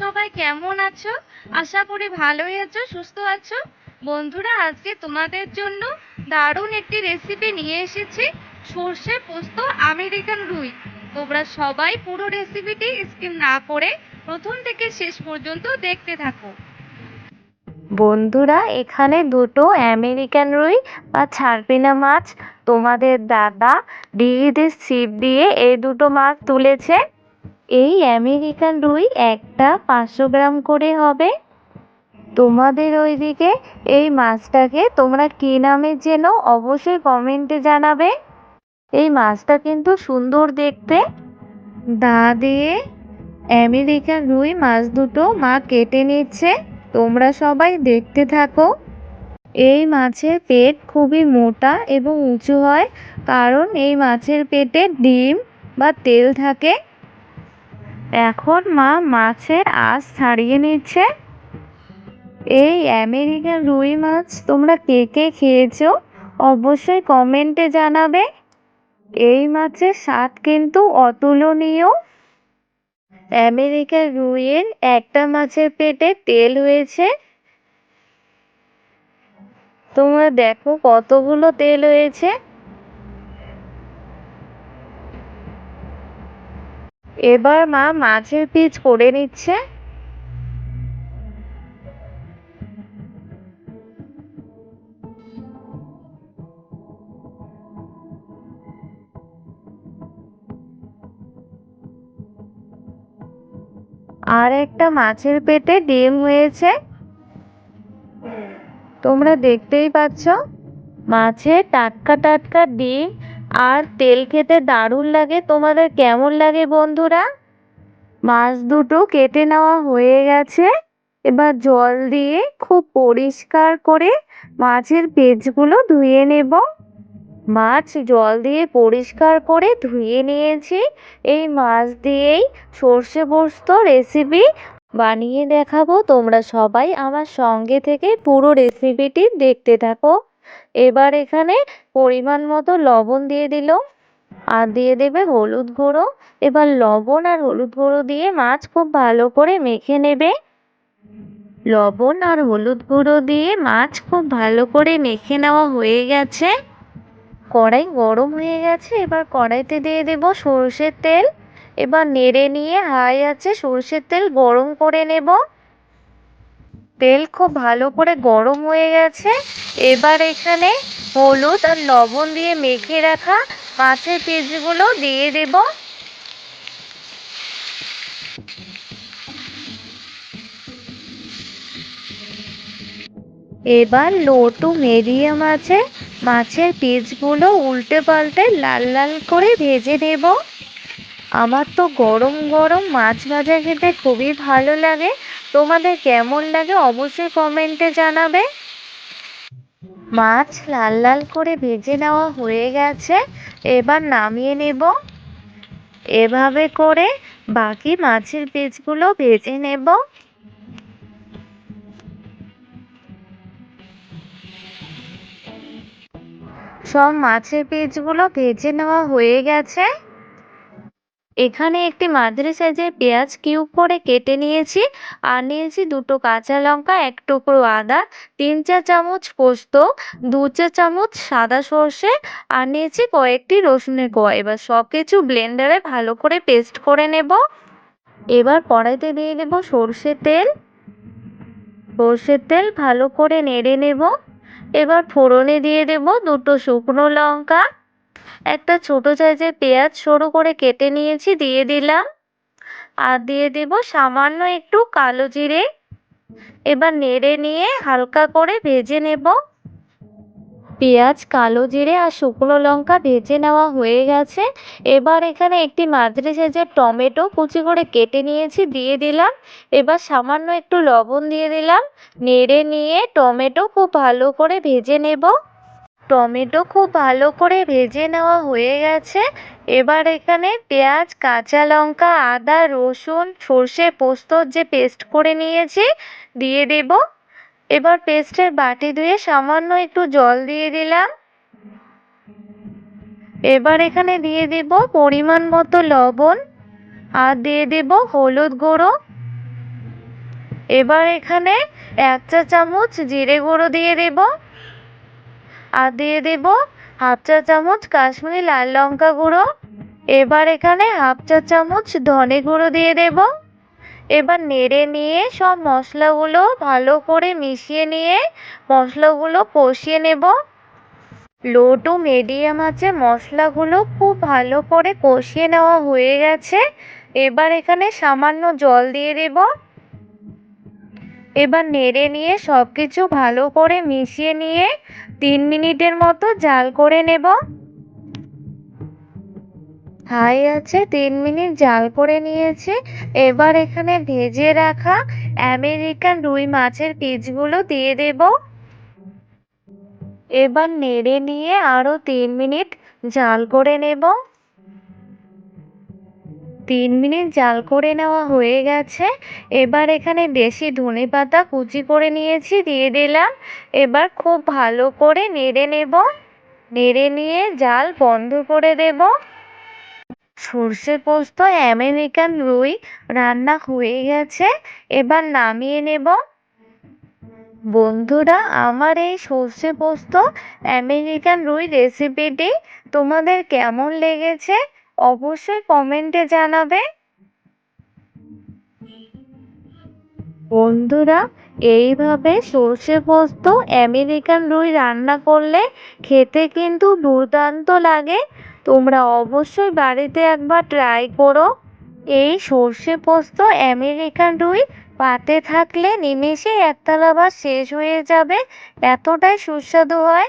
সবাই কেমন আছো? আশা করি ভালোই আছো, সুস্থ আছো। বন্ধুরা, আজকে তোমাদের জন্য দারুণ একটি রেসিপি নিয়ে এসেছি। সর্ষে পোস্ত আমেরিকান রুই। তোমরা সবাই পুরো রেসিপিটি স্কিপ না করে প্রথম থেকে শেষ পর্যন্ত দেখতে থাকো। বন্ধুরা, এখানে দুটো আমেরিকান রুই বা ছারপিনা মাছ তোমাদের দাদা ডিভিডির ছিপ দিয়ে এই দুটো মাছ তুলেছে। এই আমেরিকান রুই একটা পাঁচশো গ্রাম করে হবে। তোমাদের ওইদিকে এই মাছটাকে তোমরা কী নামে যেন অবশ্যই কমেন্টে জানাবে। এই মাছটা কিন্তু সুন্দর দেখতে। দা দিয়ে আমেরিকান রুই মাছ দুটো মা কেটে নিচ্ছে। তোমরা সবাই দেখতে থাকো। এই মাছের পেট খুবই মোটা এবং উঁচু হয়, কারণ এই মাছের পেটে ডিম বা তেল থাকে। এখন মা মাছের আঁশ ছাড়িয়ে নিচ্ছে। এই আমেরিকান রুই মাছ তোমরা কে কে খেয়েছো অবশ্যই কমেন্টে জানাবে। এই মাছের স্বাদ কিন্তু অতুলনীয়। আমেরিকার রুইয়ের একটা মাছের পেটে তেল হয়েছে। তোমরা দেখো কতগুলো তেল হয়েছে। এবার মা মাছের পিচ করে নিচ্ছে। আর একটা মাছের পেটে ডিম হয়েছে। তোমরা দেখতেই পাচ্ছ, মাছের টাটকা টাটকা ডিম আর তেল খেতে দারুণ লাগে। তোমাদের কেমন লাগে বন্ধুরা? মাছ দুটো কেটে নেওয়া হয়ে গেছে। এবার জল দিয়ে খুব পরিষ্কার করে মাছের পেজগুলো ধুয়ে নেব। মাছ জল দিয়ে পরিষ্কার করে ধুয়ে নিয়েছি। এই মাছ দিয়েই সর্ষে পোস্ত রেসিপি বানিয়ে দেখাবো। তোমরা সবাই আমার সঙ্গে থেকে পুরো রেসিপিটি দেখতে থাকো। এবার এখানে পরিমাণ মতো লবণ দিয়ে দিল। আর দিয়ে দেবে হলুদ গুঁড়ো। এবার লবণ আর হলুদ গুঁড়ো দিয়ে মাছ খুব ভালো করে মেখে নেবে। লবণ আর হলুদ গুঁড়ো দিয়ে মাছ খুব ভালো করে মেখে নেওয়া হয়ে গেছে। কড়াই গরম হয়ে গেছে। এবার কড়াইতে দিয়ে দেব সর্ষের তেল। এবার নেড়ে নিয়ে হাই আছে সর্ষের তেল গরম করে নেব। তেল খুব ভালো করে গরম হয়ে গেছে। এবার এখানে হলুদ আর লবণ দিয়ে মেখে রাখা মাছের পিসগুলো দিয়ে দেব। এবার লো টু মিডিয়াম আছে, মাছের পিসগুলো উল্টে পাল্টে লাল লাল করে ভেজে নেব। আমার তো গরম গরম মাছ ভাজা খেতে খুবই ভালো লাগে। তোমাদের কেমন লাগে অবশ্যই কমেন্টে জানাবে। মাছ লাল লাল করে ভেজে নেওয়া হয়ে গেছে, এবার নামিয়ে নেব। এভাবে করে বাকি মাছের পিসগুলো ভেজে নেব। সব মাছের পিসগুলো ভেজে নেওয়া হয়ে গেছে। এখানে একটি মাঝারি সাইজের পেঁয়াজ কিউব করে কেটে নিয়েছি। আর নিয়েছি দুটো কাঁচা লঙ্কা, এক টুকরো আদা, তিন চা চামচ পোস্ত, দু চা চামচ সাদা সর্ষে আর নিয়েছি কয়েকটি রসুনের কোয়া। এবার সব কিছু ব্লেন্ডারে ভালো করে পেস্ট করে নেব। এবার কড়াইতে দিয়ে দেবো সর্ষের তেল। সর্ষের তেল ভালো করে নেড়ে নেব। এবার ফোড়নে দিয়ে দেব দুটো শুকনো লঙ্কা। একটা ছোট সাইজের পেঁয়াজ সরু করে কেটে নিয়েছি, দিয়ে দিলাম। আর দিয়ে দেব সামান্য একটু কালো জিরে। এবার নেড়ে নিয়ে হালকা করে ভেজে নেব। পেঁয়াজ, কালো জিরে আর শুকনো লঙ্কা ভেজে নেওয়া হয়ে গেছে। এবার এখানে একটি মাঝারি সাইজের টমেটো কুচি করে কেটে নিয়েছি, দিয়ে দিলাম। এবার সামান্য একটু লবণ দিয়ে দিলাম। নেড়ে নিয়ে টমেটো খুব ভালো করে ভেজে নেব। টমেটো খুব ভালো করে ভেজে নেওয়া হয়ে গেছে। এবার এখানে পেঁয়াজ, কাঁচা লঙ্কা, আদা, রসুন, সর্ষে পোস্তর যে পেস্ট করে নিয়েছি, দিয়ে দেব। এবার পেস্টের বাটি ধুয়ে সামান্য একটু জল দিয়ে দিলাম। এবার এখানে দিয়ে দেব পরিমাণ মতো লবণ আর দিয়ে দেব হলুদ গুঁড়ো। এবার এখানে এক চা চামচ জিরে গুঁড়ো দিয়ে দেব। আর দিয়ে দেব হাফ চা চামচ কাশ্মীরি লাল লঙ্কা গুঁড়ো। এবার এখানে হাফ চা চামচ ধনে গুঁড়ো দিয়ে দেব। এবার নেড়ে নিয়ে সব মশলাগুলো ভালো করে মিশিয়ে নিয়ে মশলাগুলো কষিয়ে নেব। লো টু মিডিয়াম আছে মশলাগুলো খুব ভালো করে কষিয়ে নেওয়া হয়ে গেছে। এবার এখানে সামান্য জল দিয়ে দেব। এবার নেড়ে নিয়ে সব কিছু ভালো করে মিশিয়ে নিয়ে তিন মিনিটের মতো জাল করে নেব। হাই আছে, তিন মিনিট জাল করে নিয়েছি। এবার এখানে ভেজে রাখা আমেরিকান রুই মাছের পিসগুলো দিয়ে দেব। এবার নেড়ে নিয়ে আরও তিন মিনিট জাল করে নেব। তিন মিনিট জাল করে নেওয়া হয়ে গেছে। এবার এখানে দেশি ধনে পাতা কুচি করে নিয়েছি, দিয়ে দিলাম। এবার খুব ভালো করে নেড়ে নেব। নেড়ে নিয়ে জাল বন্ধ করে দেব। সর্ষে পোস্ত, আমেরিকান রুই রান্না হয়ে গেছে। এবার নামিয়ে নেব। বন্ধুরা, আমার এই সর্ষে পোস্ত আমেরিকান রুই রেসিপিটি তোমাদের কেমন লেগেছে? অবশ্যই কমেন্টে জানাবে। বন্ধুরা, এইভাবে সর্ষে পোস্ত আমেরিকান রুই রান্না করলে খেতে কিন্তু দুর্দান্ত লাগে। তোমরা অবশ্যই বাড়িতে একবার ট্রাই করো। এই সর্ষে পোস্ত আমেরিকান রুই পাতে থাকলে নিমেষে একতলা ভাত শেষ হয়ে যাবে, এতটাই সুস্বাদু হয়।